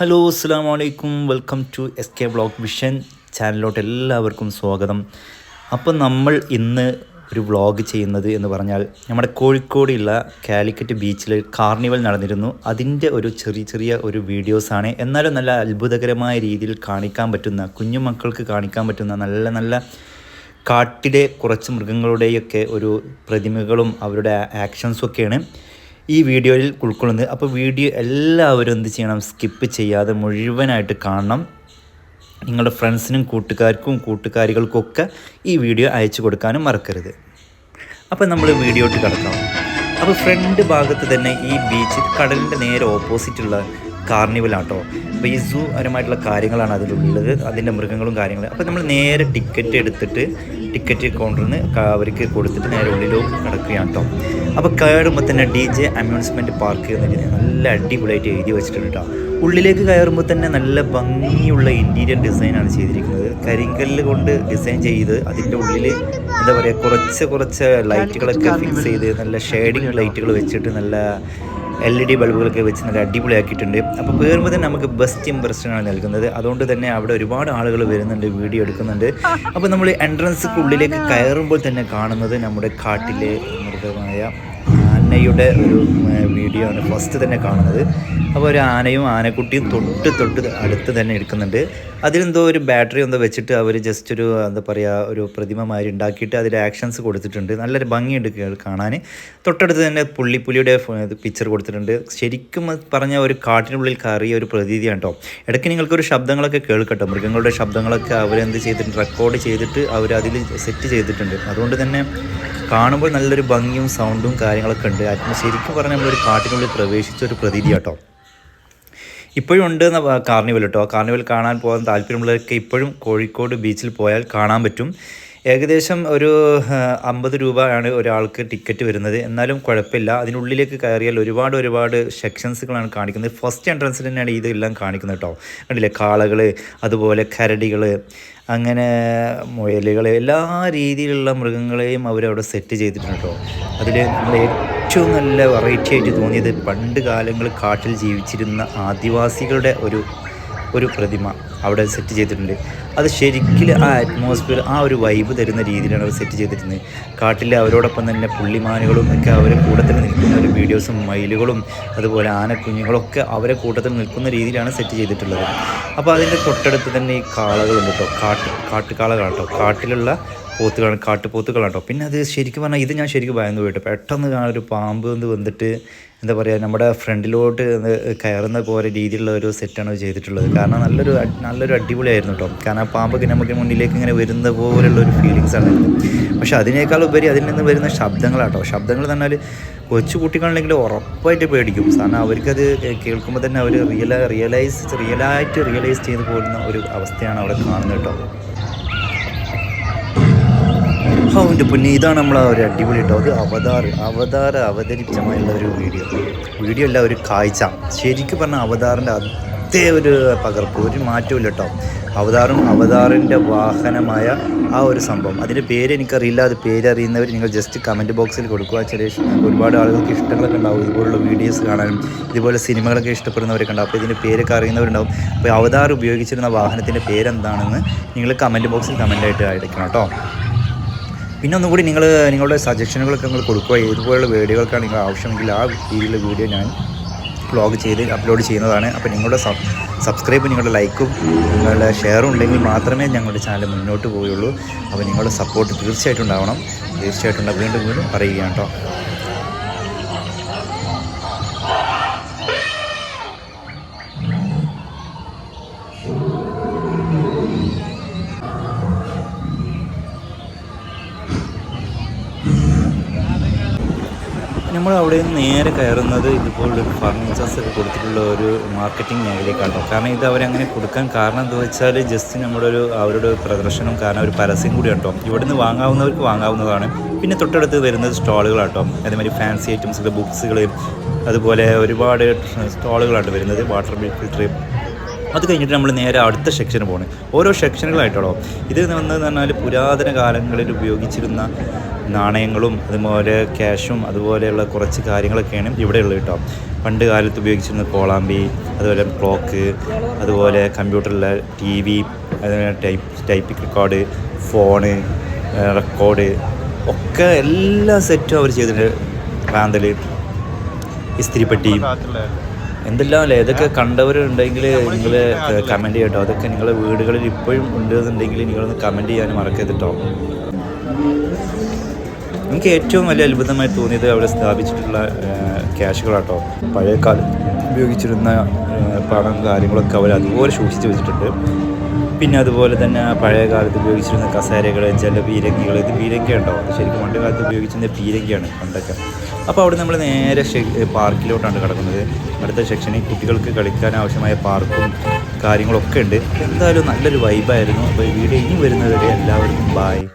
Hello അസ്സാം വലൈക്കും welcome to S K blog vision ചാനലിലോട്ട് എല്ലാവർക്കും സ്വാഗതം. അപ്പോൾ നമ്മൾ ഇന്ന് ഒരു വ്ളോഗ് ചെയ്യുന്നത് എന്ന് പറഞ്ഞാൽ നമ്മുടെ കോഴിക്കോടുള്ള കാലിക്കറ്റ് ബീച്ചിൽ കാർണിവൽ നടന്നിരുന്നു. അതിന്റെ ഒരു ചെറിയ ചെറിയ ഒരു വീഡിയോസാണ് എന്നാലും നല്ല അത്ഭുതകരമായ രീതിയിൽ കാണിക്കാൻ പറ്റുന്ന കുഞ്ഞുമക്കൾക്ക് കാണിക്കാൻ പറ്റുന്ന നല്ല നല്ല കാട്ടിലെ കുറച്ച് മൃഗങ്ങളുടെയൊക്കെ ഒരു പ്രതിമകളും അവരുടെ ആക്ഷൻസും ഒക്കെയാണ്. ഈ വീഡിയോയിൽ ഉൾക്കൊള്ളുന്നത്. അപ്പോൾ വീഡിയോ എല്ലാവരും എന്ത് ചെയ്യണം? സ്കിപ്പ് ചെയ്യാതെ മുഴുവനായിട്ട് കാണണം. നിങ്ങളുടെ ഫ്രണ്ട്സിനും കൂട്ടുകാർക്കും കൂട്ടുകാരികൾക്കൊക്കെ ഈ വീഡിയോ അയച്ചു കൊടുക്കാനും മറക്കരുത്. അപ്പോൾ നമ്മൾ വീഡിയോട്ട് കിടക്കാം. അപ്പോൾ ഫ്രണ്ട് ഭാഗത്ത് തന്നെ ഈ ബീച്ച് കടലിന്റെ നേരെ ഓപ്പോസിറ്റുള്ള കാർണിവലാട്ടോ അപ്പോൾ ഈ സൂ പരമായിട്ടുള്ള കാര്യങ്ങളാണ് അതിലുള്ളത്. അതിന്റെ മൃഗങ്ങളും കാര്യങ്ങളും. അപ്പോൾ നമ്മൾ നേരെ ടിക്കറ്റ് എടുത്തിട്ട് ടിക്കറ്റ് കൗണ്ടറിൽ നിന്ന് അവർക്ക് കൊടുത്തിട്ട് നേരെ ഉള്ളിലോട്ട് കിടക്കുകയാണ് കേട്ടോ അപ്പോൾ കയറുമ്പോൾ തന്നെ ഡി ജെ അമ്യൂസ്മെന്റ് പാർക്ക് എന്ന നല്ല അടിപൊളിയായിട്ട് എഴുതി വെച്ചിട്ടുണ്ട് കേട്ടോ ഉള്ളിലേക്ക് കയറുമ്പോൾ തന്നെ നല്ല ഭംഗിയുള്ള ഇന്റീരിയർ ഡിസൈനാണ് ചെയ്തിരിക്കുന്നത്. കരിങ്കല്ല് കൊണ്ട് ഡിസൈൻ ചെയ്ത് അതിന്റെ ഉള്ളിൽ എന്താ പറയുക കുറച്ച് കുറച്ച് ലൈറ്റുകളൊക്കെ ഫിക്സ് ചെയ്ത് നല്ല ഷെയ്ഡിങ് ലൈറ്റുകൾ വെച്ചിട്ട് നല്ല എൽ ഇ ഡി ബൾബുകളൊക്കെ വെച്ച് നല്ല അടിപൊളിയാക്കിയിട്ടുണ്ട്. അപ്പോൾ കയറുമ്പോൾ തന്നെ നമുക്ക് ബെസ്റ്റ് ഇമ്പ്രഷനാണ് നൽകുന്നത്. അതുകൊണ്ട് തന്നെ അവിടെ ഒരുപാട് ആളുകൾ വരുന്നുണ്ട് വീഡിയോ എടുക്കുന്നുണ്ട്. അപ്പോൾ നമ്മൾ എൻട്രൻസ് ഉള്ളിലേക്ക് കയറുമ്പോൾ തന്നെ കാണുന്നത് നമ്മുടെ കാട്ടിലെ മൃഗമായ ആനയുടെ ഒരു വീഡിയോ ആണ് ഫസ്റ്റ് തന്നെ കാണുന്നത്. അപ്പോൾ ഒരു ആനയും ആനക്കുട്ടിയും തൊട്ട് തൊട്ട് അടുത്ത് തന്നെ എടുക്കുന്നുണ്ട് അതിലെന്തോ ഒരു ബാറ്ററി എന്തോ വെച്ചിട്ട് അവർ ജസ്റ്റ് ഒരു എന്താ പറയുക ഒരു പ്രതിമ മാതിരി ഉണ്ടാക്കിയിട്ട് അതിൽ ആക്ഷൻസ് കൊടുത്തിട്ടുണ്ട്. നല്ലൊരു ഭംഗിയുണ്ട് കാണാൻ. തൊട്ടടുത്ത് തന്നെ പുള്ളിപ്പുലിയുടെ പിക്ചർ കൊടുത്തിട്ടുണ്ട്. ശരിക്കും പറഞ്ഞ ഒരു കാട്ടിനുള്ളിൽ കയറിയ ഒരു പ്രതീതിയാണ് കേട്ടോ. ഇടയ്ക്ക് നിങ്ങൾക്കൊരു ശബ്ദങ്ങളൊക്കെ കേൾക്കട്ടോ. മൃഗങ്ങളുടെ ശബ്ദങ്ങളൊക്കെ അവരെന്ത് ചെയ്തിട്ടുണ്ട്? റെക്കോർഡ് ചെയ്തിട്ട് അവർ അതിൽ സെറ്റ് ചെയ്തിട്ടുണ്ട്. അതുകൊണ്ട് തന്നെ കാണുമ്പോൾ നല്ലൊരു ഭംഗിയും സൗണ്ടും കാര്യങ്ങളൊക്കെ ഉണ്ട്. ശരിക്കും പറഞ്ഞാൽ നമ്മളൊരു കാട്ടിനുള്ളിൽ പ്രവേശിച്ച ഒരു പ്രതീതി കേട്ടോ ഇപ്പോഴും ഉണ്ട് എന്ന കാർണിവൽ കേട്ടോ. കാർണിവൽ കാണാൻ പോകാൻ താല്പര്യമുള്ളവർക്ക് ഇപ്പോഴും കോഴിക്കോട് ബീച്ചിൽ പോയാൽ കാണാൻ പറ്റും. ഏകദേശം ഒരു അമ്പത് രൂപയാണ് ഒരാൾക്ക് ടിക്കറ്റ് വരുന്നത്. എന്നാലും കുഴപ്പമില്ല. അതിനുള്ളിലേക്ക് കയറിയാൽ ഒരുപാട് ഒരുപാട് സെക്ഷൻസുകളാണ് കാണിക്കുന്നത്. ഫസ്റ്റ് എൻട്രൻസിൽ തന്നെയാണ് ഇതെല്ലാം കാണിക്കുന്നത് കേട്ടോ. കണ്ടില്ലേ? കാളകൾ അതുപോലെ കരടികൾ അങ്ങനെ മുയലുകൾ എല്ലാ രീതിയിലുള്ള മൃഗങ്ങളെയും അവരവിടെ സെറ്റ് ചെയ്തിട്ടുണ്ട് കേട്ടോ. അതിൽ നമ്മൾ ഏറ്റവും നല്ല വെറൈറ്റി ആയിട്ട് തോന്നിയത് പണ്ട് കാലങ്ങൾ കാട്ടിൽ ജീവിച്ചിരുന്ന ആദിവാസികളുടെ ഒരു ഒരു പ്രതിമ അവിടെ സെറ്റ് ചെയ്തിട്ടുണ്ട്. അത് ശരിക്കും ആ അറ്റ്മോസ്ഫിയർ ആ ഒരു വൈബ് തരുന്ന രീതിയിലാണ് അവർ സെറ്റ് ചെയ്തിരുന്നത്. കാട്ടിലെ അവരോടൊപ്പം തന്നെ പുള്ളിമാനുകളും ഒക്കെ അവരെ കൂടെ തന്നെ നിൽക്കുന്ന ഒരു വീഡിയോസും മയിലുകളും അതുപോലെ ആനക്കുഞ്ഞുങ്ങളൊക്കെ അവരെ കൂട്ടത്തിൽ നിൽക്കുന്ന രീതിയിലാണ് സെറ്റ് ചെയ്തിട്ടുള്ളത്. അപ്പോൾ അതിന്റെ തൊട്ടടുത്ത് തന്നെ ഈ കാളകളുണ്ട് കേട്ടോ കാട്ട് കാട്ടുകാളകളാണ് കേട്ടോ കാട്ടിലുള്ള പോത്തുകളാണ് കാട്ടുപോത്തുകളാണ് കേട്ടോ പിന്നെ അത് ശരിക്കും പറഞ്ഞാൽ ഇത് ഞാൻ ശരിക്കും ഭയന്ന് പോയിട്ട് പെട്ടെന്ന് ഒരു പാമ്പ് എന്ന് വന്നിട്ട് എന്താ പറയുക നമ്മുടെ ഫ്രണ്ടിലോട്ട് കയറുന്ന പോലെ രീതിയിലുള്ള ഒരു സെറ്റാണ് ചെയ്തിട്ടുള്ളത്. കാരണം നല്ലൊരു നല്ലൊരു അടിപൊളിയായിരുന്നു കേട്ടോ കാരണം ആ പാമ്പൊക്കെ നമുക്ക് മുന്നിലേക്ക് ഇങ്ങനെ വരുന്ന പോലെയുള്ള ഒരു ഫീലിങ്സ് ആണ് പക്ഷെ അതിനേക്കാൾ ഉപരി അതിൽ നിന്ന് വരുന്ന ശബ്ദങ്ങളാട്ടോ ശബ്ദങ്ങൾ എന്ന് പറഞ്ഞാൽ കൊച്ചു കുട്ടികളാണെങ്കിൽ ഉറപ്പായിട്ട് പേടിക്കും. കാരണം അവർക്കത് കേൾക്കുമ്പോൾ തന്നെ അവർ റിയല റിയലൈസ് റിയലായിട്ട് റിയലൈസ് ചെയ്ത് പോകുന്ന ഒരു അവസ്ഥയാണ് അവിടെ കാണുന്നത് കേട്ടോ അവന്റെ പിന്നെ ഇതാണ് നമ്മൾ ഒരു അടിപൊളി കേട്ടോ അത് അവതാർ അവതാർ അവതരിപ്പിച്ചമായുള്ള ഒരു വീഡിയോ. വീഡിയോ അല്ല ഒരു കാഴ്ച. ശരിക്കും പറഞ്ഞാൽ അവതാറിന്റെ അതേ ഒരു പകർപ്പ് ഒരു മാറ്റവും കേട്ടോ അവതാറും അവതാറിന്റെ വാഹനമായ ആ ഒരു സംഭവം. അതിന്റെ പേര് എനിക്കറിയില്ല അത് പേരറിയുന്നവർ നിങ്ങൾ ജസ്റ്റ് കമന്റ് ബോക്സിൽ കൊടുക്കുക. ചില ഒരുപാട് ആളുകൾക്ക് ഇഷ്ടങ്ങളൊക്കെ ഉണ്ടാവും ഇതുപോലുള്ള വീഡിയോസ് കാണാനും. ഇതുപോലെ സിനിമകളൊക്കെ ഇഷ്ടപ്പെടുന്നവരൊക്കെ ഉണ്ടാവും. അപ്പോൾ ഇതിന്റെ പേരൊക്കെ അറിയുന്നവരുണ്ടാവും. അപ്പോൾ അവതാർ ഉപയോഗിച്ചിരുന്ന വാഹനത്തിന്റെ പേരെന്താണെന്ന് നിങ്ങൾ കമന്റ് ബോക്സിൽ കമന്റായിട്ട് അയക്കണം കേട്ടോ പിന്നെ ഒന്നുകൂടി നിങ്ങൾ നിങ്ങളുടെ സജഷനുകളൊക്കെ നിങ്ങൾ കൊടുക്കുക. ഇതുപോലുള്ള വീഡിയോകൾക്കാണ് നിങ്ങൾ ആവശ്യമെങ്കിൽ ആ രീതിയിലുള്ള വീഡിയോ ഞാൻ വ്ളോഗ് ചെയ്ത് അപ്ലോഡ് ചെയ്യുന്നതാണ്. അപ്പോൾ നിങ്ങളുടെ സബ് സബ്സ്ക്രൈബ് നിങ്ങളുടെ ലൈക്കും നിങ്ങളുടെ ഷെയറും ഉണ്ടെങ്കിൽ മാത്രമേ ഞങ്ങളുടെ ചാനൽ മുന്നോട്ട് പോവുകയുള്ളൂ. അപ്പോൾ നിങ്ങളുടെ സപ്പോർട്ട് തീർച്ചയായിട്ടും ഉണ്ടാവണം. തീർച്ചയായിട്ടും. വീണ്ടും വീണ്ടും പറയുകയാണ് കേട്ടോ. നമ്മൾ അവിടെ നിന്ന് നേരെ കയറുന്നത് ഇതുപോലൊരു ഫർണിച്ചേഴ്സ് കൊടുത്തിട്ടുള്ള ഒരു മാർക്കറ്റിംഗ് മേഖലയ്ക്കാണ് കേട്ടോ. കാരണം ഇത് അവരങ്ങനെ കൊടുക്കാൻ കാരണം എന്താ വെച്ചാൽ ജസ്റ്റ് നമ്മുടെ ഒരു അവരുടെ ഒരു പ്രദർശനം കാരണം ഒരു പരസ്യം കൂടി കേട്ടോ. ഇവിടുന്ന് വാങ്ങാവുന്നവർക്ക് വാങ്ങാവുന്നതാണ്. പിന്നെ തൊട്ടടുത്ത് വരുന്നത് സ്റ്റാളുകളാട്ടോ അതേമാതിരി ഫാൻസി ഐറ്റംസ് ബുക്സുകൾ അതുപോലെ ഒരുപാട് സ്റ്റാളുകളാണ് വരുന്നത് വാട്ടർ ഫിൽറ്റർ അത് കഴിഞ്ഞിട്ട് നമ്മൾ നേരെ അടുത്ത സെക്ഷന് പോകണം ഓരോ സെക്ഷനുകളായിട്ടോ ഇത് വന്നതെന്ന് പറഞ്ഞാൽ പുരാതന കാലങ്ങളിൽ ഉപയോഗിച്ചിരുന്ന നാണയങ്ങളും അതുപോലെ ക്യാഷും അതുപോലെയുള്ള കുറച്ച് കാര്യങ്ങളൊക്കെയാണ് ഇവിടെയുള്ളത് കേട്ടോ. പണ്ട് കാലത്ത് ഉപയോഗിച്ചിരുന്ന കോളാമ്പി അതുപോലെ ക്ലോക്ക് അതുപോലെ കമ്പ്യൂട്ടറിലെ ടി വി അതുപോലെ type typing record phone record ഒക്കെ എല്ലാ സെറ്റും അവർ ചെയ്തിട്ടുണ്ട്. റാന്തൽ ഇസ്തിരിപ്പെട്ടി. എന്തെല്ലാം അല്ലേ? ഇതൊക്കെ കണ്ടവരുണ്ടെങ്കിൽ നിങ്ങൾ കമന്റ് ചെയ്യട്ടോ. അതൊക്കെ നിങ്ങളുടെ വീടുകളിൽ ഇപ്പോഴും ഉണ്ടെന്നുണ്ടെങ്കിൽ നിങ്ങളൊന്ന് കമന്റ് ചെയ്യാൻ മറക്കരുത് കേട്ടോ. എനിക്ക് ഏറ്റവും വലിയ അത്ഭുതമായി തോന്നിയത് അവിടെ സ്ഥാപിച്ചിട്ടുള്ള ക്യാഷുകളാട്ടോ പഴയ കാലം ഉപയോഗിച്ചിരുന്ന പണം കാര്യങ്ങളൊക്കെ അവർ അതുപോലെ സൂക്ഷിച്ച് വെച്ചിട്ടുണ്ട്. പിന്നെ അതുപോലെ തന്നെ പഴയ കാലത്ത് ഉപയോഗിച്ചിരുന്ന കസേരകൾ ചില പീരങ്കികൾ ഇത് പീരങ്ക ഉണ്ടോ അത് ശരിക്കും പണ്ട് കാലത്ത് ഉപയോഗിച്ചിരുന്ന പീരങ്കിയാണ് പണ്ടൊക്കെ. അപ്പോൾ അവിടെ നമ്മൾ നേരെ പാർക്കിലോട്ടാണ് കിടക്കുന്നത്. അടുത്ത സെക്ഷനിൽ കുട്ടികൾക്ക് കളിക്കാൻ ആവശ്യമായ പാർക്കും കാര്യങ്ങളൊക്കെ ഉണ്ട്. എന്തായാലും നല്ലൊരു വൈബായിരുന്നു. അപ്പോൾ വീഡിയോ ഇനി വരുന്നവരെ എല്ലാവർക്കും ബായ്